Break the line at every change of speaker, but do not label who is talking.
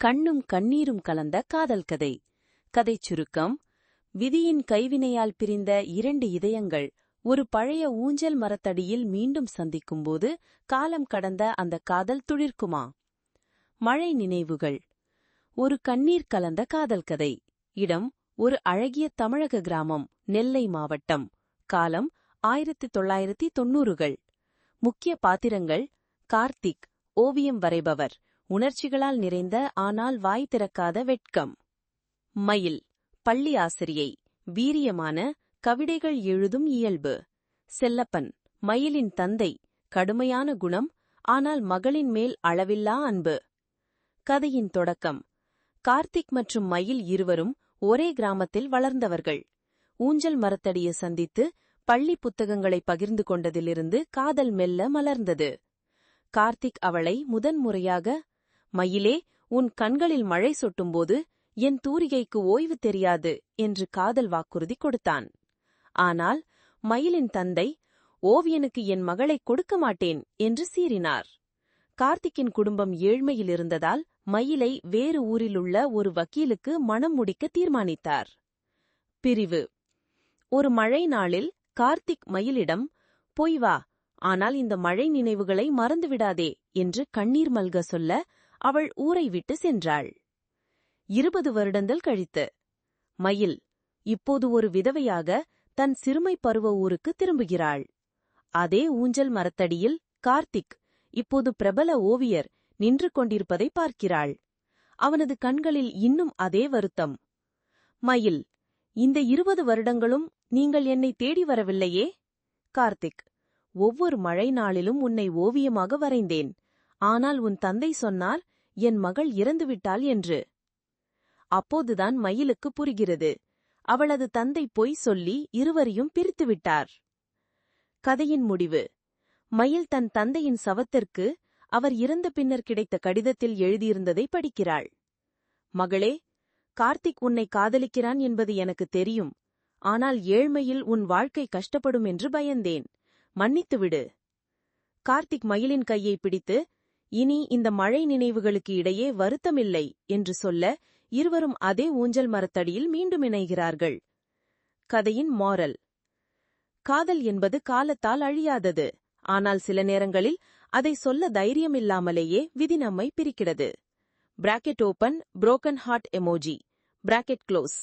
கண்ணும் கண்ணீரும் கலந்த காதல் கதை. கதை சுருக்கம் விதியின் கைவினையால் பிரிந்த இரண்டு இதயங்கள் ஒரு பழைய ஊஞ்சல் மரத்தடியில் மீண்டும் சந்திக்கும்போது காலம் கடந்த அந்த காதல் துளிர்க்குமா? மழை நினைவுகள். ஒரு கண்ணீர் கலந்த காதல் கதை. இடம் ஒரு அழகிய தமிழக கிராமம் நெல்லை மாவட்டம். காலம் ஆயிரத்தி தொள்ளாயிரத்தி தொன்னூறுகள் முக்கிய பாத்திரங்கள் கார்த்திக் ஓவியம் வரைபவர். உணர்ச்சிகளால் நிறைந்த ஆனால் வாய் திறக்காத வெட்கம். மயில். பள்ளி ஆசிரியை. வீரியமான கவிதைகள் எழுதும் இயல்பு. செல்லப்பன். மயிலின் தந்தை. கடுமையான குணம் ஆனால் மகளின் மேல் அளவில்லா அன்பு. கதையின் தொடக்கம். கார்த்திக் மற்றும் மயில் இருவரும் ஒரே கிராமத்தில் வளர்ந்தவர்கள். ஊஞ்சல் மரத்தடியை சந்தித்து பள்ளி புத்தகங்களை பகிர்ந்து கொண்டதிலிருந்து காதல் மெல்ல மலர்ந்தது. கார்த்திக் அவளை முதன்முறையாக மயிலே உன் கண்களில் மழை சொட்டும்போது என் தூரிகைக்கு ஓய்வு தெரியாது என்று காதல் வாக்குறுதி கொடுத்தான். ஆனால் மயிலின் தந்தை ஓவியனுக்கு என் மகளை கொடுக்க மாட்டேன் என்று சீறினார். கார்த்திக்கின் குடும்பம் ஏழ்மையில் இருந்ததால் மயிலை வேறு ஊரிலுள்ள ஒரு வக்கீலுக்கு மணம் முடிக்க தீர்மானித்தார். பிரிவு. ஒரு மழை நாளில் கார்த்திக் மயிலிடம் பொய் வா ஆனால் இந்த மழை நினைவுகளை மறந்துவிடாதே என்று கண்ணீர் மல்க சொல்ல அவள் ஊரை விட்டு சென்றாள். இருபது வருடங்கள் கழித்து. மயில் இப்போது ஒரு விதவையாக தன் சிறுமை பருவ ஊருக்கு திரும்புகிறாள். அதே ஊஞ்சல் மரத்தடியில் கார்த்திக் இப்போது பிரபல ஓவியர் நின்று கொண்டிருப்பதை பார்க்கிறாள். அவனது கண்களில் இன்னும் அதே வருத்தம். மயில் இந்த இருபது வருடங்களும் நீங்கள் என்னை தேடி வரவில்லையே? கார்த்திக் ஒவ்வொரு மழை நாளிலும் உன்னை ஓவியமாக வரைந்தேன். ஆனால் உன் தந்தை சொன்னார் என் மகள் இறந்துவிட்டாள் என்று. அப்போதுதான் மயிலுக்கு புரிகிறது. அவளது தந்தை பொய் சொல்லி இருவரையும் பிரித்துவிட்டார். கதையின் முடிவு. மயில் தன் தந்தையின் சவத்திற்கு அவர் இறந்த பின்னர் கிடைத்த கடிதத்தில் எழுதியிருந்ததை படிக்கிறாள். மகளே கார்த்திக் உன்னை காதலிக்கிறான் என்பது எனக்கு தெரியும். ஆனால் ஏழ்மையில் உன் வாழ்க்கை கஷ்டப்படும் என்று பயந்தேன். மன்னித்துவிடு. கார்த்திக் மயிலின் கையை பிடித்து இனி இந்த மழை நினைவுகளுக்கு இடையே வருத்தமில்லை என்று சொல்ல இருவரும் அதே ஊஞ்சல் மரத்தடியில் மீண்டும் இணைகிறார்கள். கதையின் மாரல் காதல் என்பது காலத்தால் அழியாதது. ஆனால் சில நேரங்களில் அதை சொல்ல தைரியமில்லாமலேயே விதி நம்மை பிரிக்கிறது. Bracket open broken heart emoji bracket close